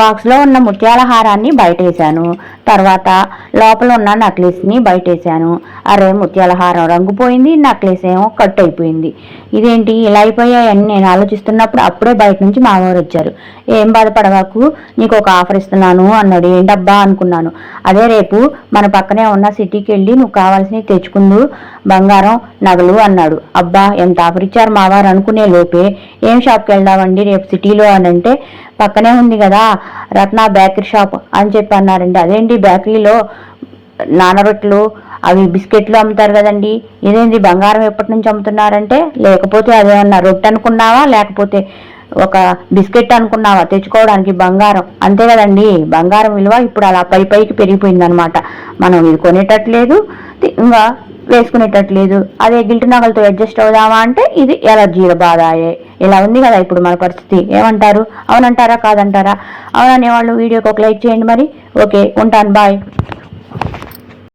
బాక్స్లో ఉన్న ముత్యాల హారాన్ని బయటేశాను. తర్వాత లోపల ఉన్న నక్లెస్ని బయటేశాను. అరే ముత్యాల హారం రంగు పోయింది నక్లెస్ ఏమో కట్ అయిపోయింది ఇదేంటి ఇలా అయిపోయాయని నేను ఆలోచిస్తున్నప్పుడు అప్పుడే బయట నుంచి మామూలు వచ్చారు. ఏం బాధపడవాకు నీకు ఒక ఆఫర్ ఇస్తున్నాను అన్నాడు. ఏంటబ్బా? అనుకున్నాను. అదే రేపు మన పక్కనే ఉన్న సిటీకి వెళ్ళి నువ్వు కావాల్సినవి తెచ్చుకుందు బంగారం నగలు అన్నాడు. అబ్బా ఎంత ఆఫర్ ఇచ్చారు మావారు అనుకునే లోపే. ఏం షాప్కి వెళ్దామండి రేపు సిటీలో? అని అంటే పక్కనే ఉంది కదా రత్న బేకరీ షాప్ అని చెప్పి అన్నారండి. అదేంటి బేకరీలో నానరొట్లు అవి బిస్కెట్లు అమ్ముతారు కదండి. ఇదేంటి బంగారం ఎప్పటి నుంచి అమ్ముతున్నారంటే లేకపోతే అదేమన్నా రొట్టె అనుకున్నావా లేకపోతే ఒక బిస్కెట్ అనుకున్నావా తెచ్చుకోవడానికి బంగారం? అంతే కదండి బంగారం విలువ ఇప్పుడు అలా పై పైకి పెరిగిపోయిందనమాట మనం ఇది కొనేటట్లేదు ఇంకా వేసుకునేటట్లేదు. అదే గిల్ట్ నగలతో అడ్జస్ట్ అవుదామా అంటే ఇది ఎలర్జీల బాధ అయ్యాయి ఇలా ఉంది కదా ఇప్పుడు మన పరిస్థితి. ఏమంటారు? అవునంటారా? కాదంటారా? అవుననేవాళ్ళు వీడియోకి ఒక లైక్ చేయండి మరి. ఓకే ఉంటాను బాయ్.